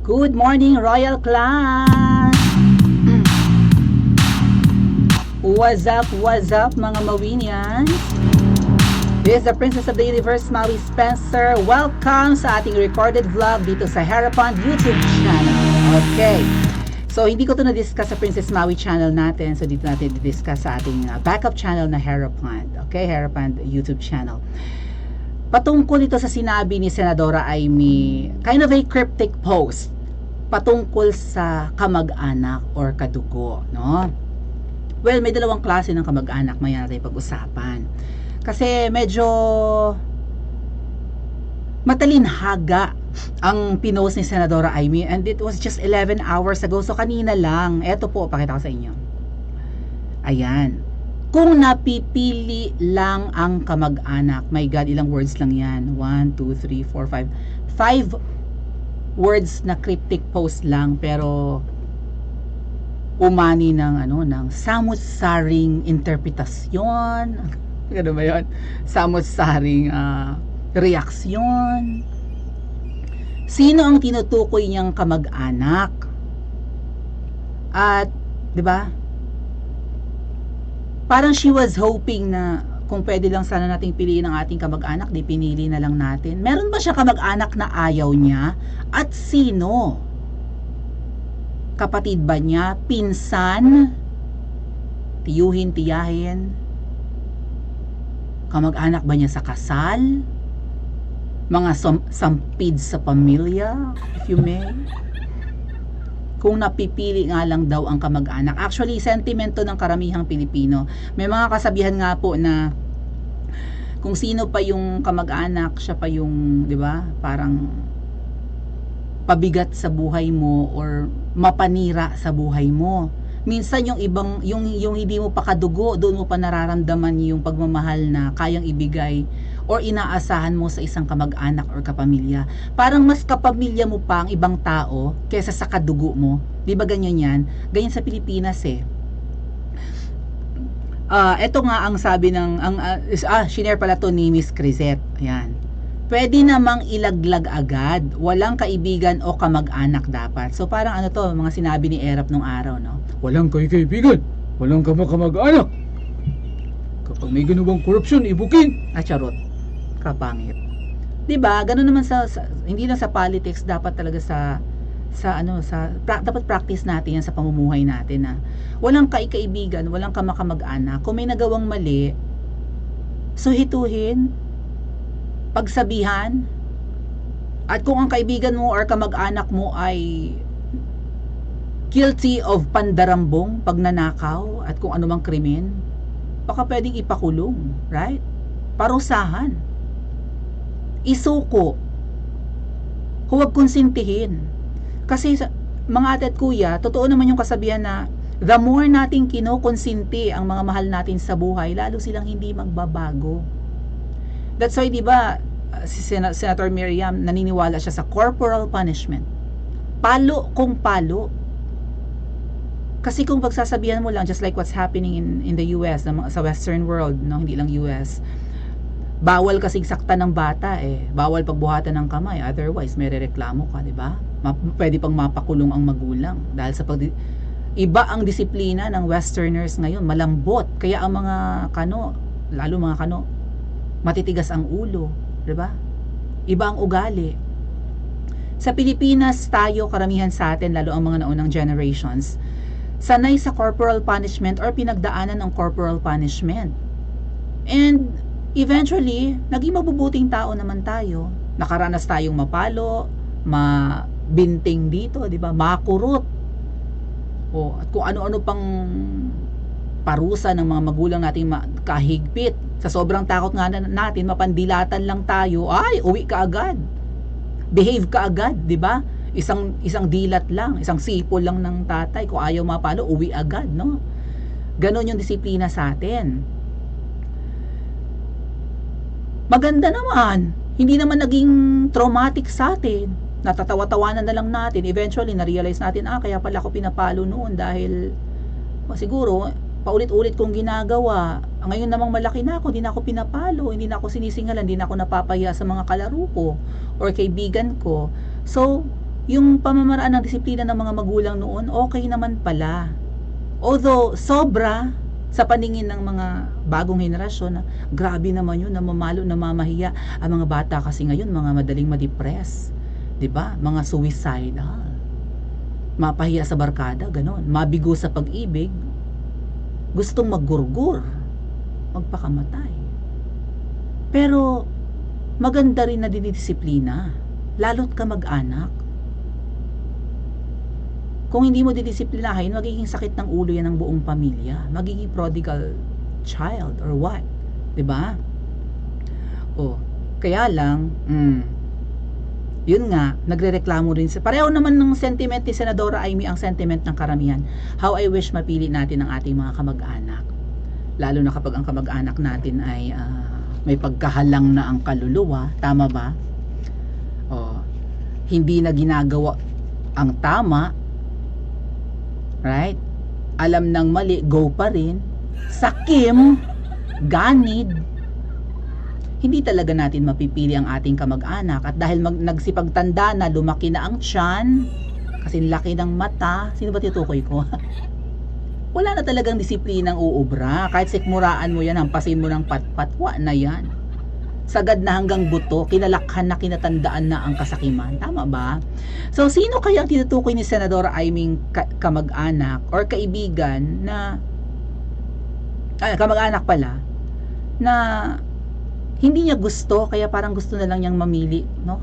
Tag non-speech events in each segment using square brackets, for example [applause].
Good morning, Royal Clan! What's up, what's up, mga Mawinians? This is the Princess of the Universe, Maui Spencer. Welcome sa ating recorded vlog dito sa Harapon YouTube channel. Okay. So, hindi ko to na-discuss sa Princess Maui channel natin. So, dito natin discuss sa ating uh, backup channel na Harapon. Okay, Harapon YouTube channel. Patungkol ito sa sinabi ni Senadora Amy, kind of a cryptic post patungkol sa kamag-anak or kadugo, no? Well, may dalawang klase ng kamag-anak maya natin pag-usapan. Kasi medyo matalinhaga ang pinost ni Senadora Amy and it was just 11 hours ago. So kanina lang. Eto po, pakita ko sa inyo. Ayan. Kung napipili lang ang kamag-anak, my God, ilang words lang yan? 1, 2, 3, 4, 5. 5 words na cryptic post lang pero umani ng ano ng samut-saring interpretasyon. [laughs] Ano ba 'yon? Samut-saring ah, reaksyon. Sino ang tinutukoy niyang kamag-anak? At 'di ba? Parang she was hoping na kung pwede lang sana nating piliin ang ating kamag-anak, di pinili na lang natin. Meron ba siya kamag-anak na ayaw niya? At sino? Kapatid ba niya? Pinsan? Tiyuhin, tiyahin? Kamag-anak ba niya sa kasal? Mga sampid sa pamilya, if you may? Kung napipili nga lang daw ang kamag-anak. Actually, sentimento ng karamihang Pilipino. May mga kasabihan nga po na kung sino pa yung kamag-anak, siya pa yung, 'di ba? Parang pabigat sa buhay mo or mapanira sa buhay mo. Minsan yung ibang yung yung hindi mo pa kadugo, doon mo pa nararamdaman yung pagmamahal na kayang ibigay or inaasahan mo sa isang kamag-anak or kapamilya. Parang mas kapamilya mo pa ang ibang tao kaysa sa kadugo mo. 'Di ba ganyan 'yan? Ganyan sa Pilipinas eh. Ah, eto nga ang sabi ng ang ah, is- ah shinare pala to ni Miss Crisette. Ayan. Pwede namang ilaglag agad. Walang kaibigan o kamag-anak dapat. So parang ano to, mga sinabi ni Erap nung araw, no? Walang kay kaibigan, walang kamag-anak. Kapag may ganubang korupsyon, ibukin. Ah, charot. Kapangit. 'Di ba? Ganun naman sa, sa hindi lang sa politics, dapat talaga sa sa ano sa pra- dapat practice natin yan sa pamumuhay natin na walang kaikaibigan, walang kamakamag-anak. Kung may nagawang mali, suhituhin, pagsabihan, at kung ang kaibigan mo or kamag-anak mo ay guilty of pandarambong, pagnanakaw, at kung anumang krimen, baka pwedeng ipakulong, right? Parusahan. Isuko. Huwag konsintihin. Kasi mga ate at kuya, totoo naman yung kasabihan na the more nating kinokonsinti ang mga mahal natin sa buhay, lalo silang hindi magbabago. That's why, di ba, si Sen- Senator Miriam, naniniwala siya sa corporal punishment. Palo kung palo. Kasi kung pagsasabihan mo lang, just like what's happening in, in the US, sa western world, no, hindi lang US, bawal kasing sakta ng bata eh. Bawal pagbuhatan ng kamay. Otherwise, may reklamo ka, di ba? Pwede pang mapakulong ang magulang. Dahil sa pag iba ang disiplina ng westerners ngayon, malambot. Kaya ang mga kano, lalo mga kano, matitigas ang ulo, di ba? Iba ang ugali. Sa Pilipinas, tayo, karamihan sa atin, lalo ang mga naunang generations, sanay sa corporal punishment or pinagdaanan ng corporal punishment. And eventually, naging mabubuting tao naman tayo. Nakaranas tayong mapalo, mabinting dito, 'di ba? Makurot. O at kung ano-ano pang parusa ng mga magulang nating kahigpit. Sa sobrang takot nga na- natin, mapandilatan lang tayo, ay, uwi ka agad. Behave ka agad, 'di ba? Isang isang dilat lang, isang sipol lang ng tatay, kung ayaw mapalo, uwi agad, no? Ganon yung disiplina sa atin. Maganda naman. Hindi naman naging traumatic sa atin. Natatawa-tawanan na lang natin. Eventually, na-realize natin, ah, kaya pala ako pinapalo noon dahil oh, siguro, paulit-ulit kong ginagawa. Ngayon namang malaki na ako, hindi na ako pinapalo, hindi na ako sinisingalan, hindi na ako napapahiya sa mga kalaro ko or kaibigan ko. So, yung pamamaraan ng disiplina ng mga magulang noon, okay naman pala. Although, sobra sa paningin ng mga bagong henerasyon na grabe naman yun, namamalo, namamahiya. Ang mga bata kasi ngayon, mga madaling ma-depress. ba? Mga suicidal. Mapahiya sa barkada, ganon. Mabigo sa pag-ibig, gustong maggurgur, magpakamatay. Pero, maganda rin na dinidisiplina, lalo't ka mag-anak. Kung hindi mo didisiplinahin, magiging sakit ng ulo yan ng buong pamilya. Magiging prodigal child or what? ba? Oh, kaya lang, mm, yun nga, nagrereklamo rin sa pareho naman ng sentiment ni Senadora Amy ang sentiment ng karamihan. How I wish mapili natin ang ating mga kamag-anak. Lalo na kapag ang kamag-anak natin ay ah, may pagkahalang na ang kaluluwa, tama ba? Oh, hindi na ginagawa ang tama, right? Alam ng mali, go pa rin. Sakim, ganid, hindi talaga natin mapipili ang ating kamag-anak at dahil mag, nagsipagtanda na lumaki na ang tiyan kasi laki ng mata sino ba tinutukoy ko [laughs] wala na talagang disiplinang uubra kahit sikmuraan mo yan hampasin mo ng patpatwa na yan sagad na hanggang buto kinalakhan na kinatandaan na ang kasakiman. Tama ba? So sino kaya tinutukoy ni Senadora Aiming ka- kamag-anak or kaibigan na ay, kamag-anak pala na hindi niya gusto kaya parang gusto na lang niyang mamili no?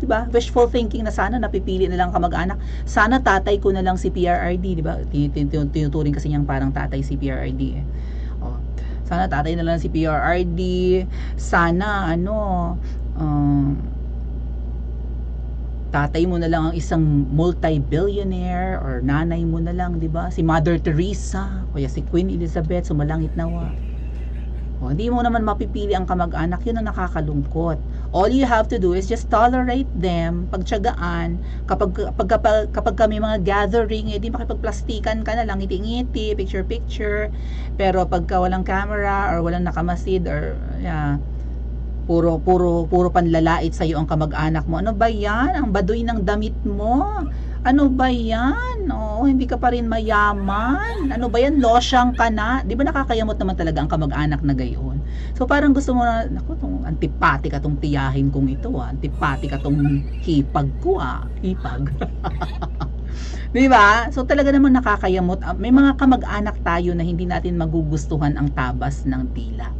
'di ba wishful thinking na sana napipili na lang kamag-anak. Sana tatay ko na lang si PRRD 'di ba Tin- tin- tin- tinuturing kasi niyang parang tatay si PRRD eh sana tatay na lang si PRRD sana ano um, tatay mo na lang ang isang multi-billionaire or nanay mo na lang, 'di ba? Si Mother Teresa, o kaya si Queen Elizabeth, sumalangit nawa. O, hindi mo naman mapipili ang kamag-anak, yun ang nakakalungkot. All you have to do is just tolerate them, pagtyagaan, kapag, kapag, kapag, kapag kami mga gathering, edi makipagplastikan ka na lang, ngiti-ngiti, picture-picture, pero pagka walang camera, or walang nakamasid, or, yeah, puro puro puro panlalait sa iyo ang kamag-anak mo. Ano ba 'yan? Ang baduy ng damit mo. Ano ba 'yan? Oo, hindi ka pa rin mayaman. Ano ba 'yan? Losyang ka na. 'Di ba nakakayamot naman talaga ang kamag-anak na gayon? So parang gusto mo na, naku, tong antipati ka tong tiyahin kong ito, ah. antipati ka tong hipag ko, ah. Hipag. [laughs] 'Di ba? So talaga naman nakakayamot. Ah, May mga kamag-anak tayo na hindi natin magugustuhan ang tabas ng tila.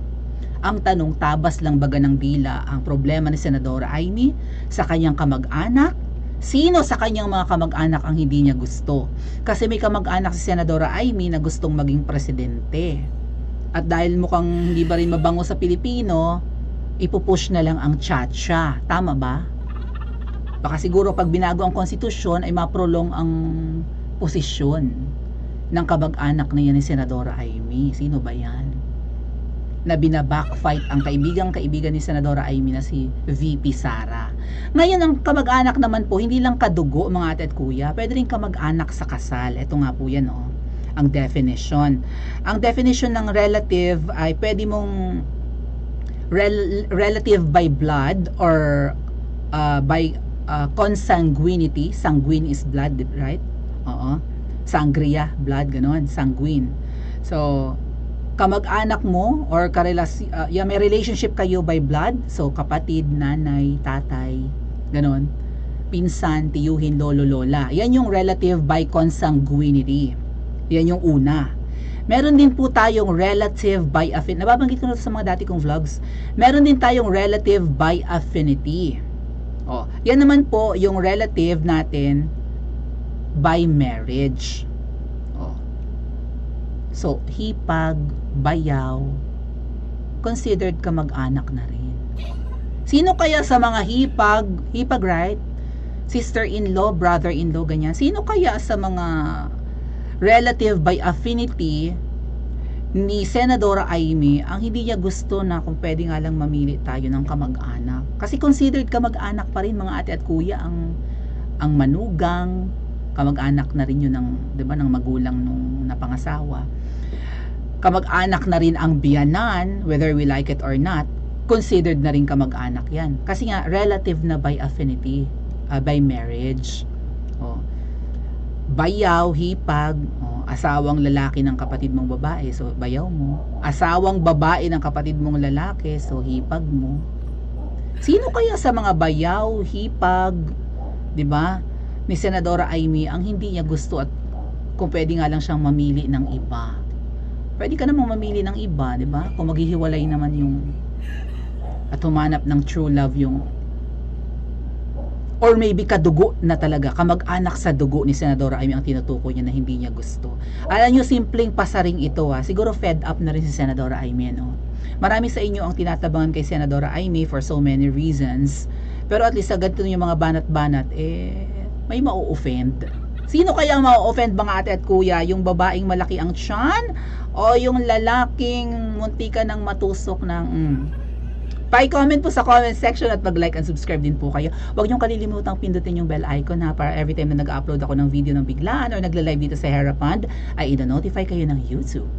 Ang tanong, tabas lang baga ng dila ang problema ni Senadora Amy sa kanyang kamag-anak? Sino sa kanyang mga kamag-anak ang hindi niya gusto? Kasi may kamag-anak si Senadora Amy na gustong maging presidente. At dahil mukhang hindi ba rin mabango sa Pilipino, ipupush na lang ang tsa Tama ba? Baka siguro pag binago ang konstitusyon ay maprolong ang posisyon ng kamag-anak na yan ni Senadora Amy. Sino ba yan? Na binabackfight ang kaibigang-kaibigan ni Senadora Amy na si VP Sara. Ngayon, ang kamag-anak naman po, hindi lang kadugo mga ate at kuya, pwede rin kamag-anak sa kasal. Ito nga po yan, oh, ang definition. Ang definition ng relative ay pwede mong rel- relative by blood or uh, by uh, consanguinity. Sanguine is blood, right? Oo. Sangria, blood, ganon. Sanguine. So, kamag-anak mo or karelasi, uh, yeah, may relationship kayo by blood, so kapatid, nanay, tatay, ganon, pinsan, tiyuhin, lolo, lola. Yan yung relative by consanguinity. Yan yung una. Meron din po tayong relative by affinity. Nababanggit ko na sa mga dati kong vlogs. Meron din tayong relative by affinity. Oh, yan naman po yung relative natin by marriage. Oh. So, hipag, bayaw, considered kamag-anak na rin. Sino kaya sa mga hipag, hipag right? Sister-in-law, brother-in-law, ganyan. Sino kaya sa mga relative by affinity ni Senadora Amy ang hindi niya gusto na kung pwede nga lang mamili tayo ng kamag-anak. Kasi considered kamag-anak pa rin mga ate at kuya ang ang manugang, kamag-anak na rin yun ng, 'di ba, ng magulang nung napangasawa. Kamag-anak na rin ang biyanan, whether we like it or not, considered na rin kamag-anak 'yan. Kasi nga relative na by affinity ah, by marriage. Oh. Bayaw, hipag, oh, asawang lalaki ng kapatid mong babae, so bayaw mo. Asawang babae ng kapatid mong lalaki, so hipag mo. Sino kaya sa mga bayaw, hipag, 'di ba? Ni Senadora Amy ang hindi niya gusto at kung pwede nga lang siyang mamili ng iba. Pwede ka namang mamili ng iba, 'di ba? Kung maghihiwalay naman yung at humanap ng true love yung or maybe kadugo na talaga, kamag-anak sa dugo ni Senadora Amy ang tinutukoy niya na hindi niya gusto. Alam niyo, simpleng pasaring ito ha. Siguro fed up na rin si Senadora Amy, no? Marami sa inyo ang tinatabangan kay Senadora Amy for so many reasons. Pero at least ganito yung mga banat-banat, eh, may mau-offend. Sino kaya ang mau-offend mga ate at kuya? Yung babaeng malaki ang tiyan? O yung lalaking muntika ng matusok ng... Mm, Pa-comment po sa comment section at mag-like and subscribe din po kayo. Huwag niyong kalilimutang pindutin yung bell icon ha para every time na nag-upload ako ng video ng biglaan or nagla-live dito sa Herapan ay ino-notify kayo ng YouTube.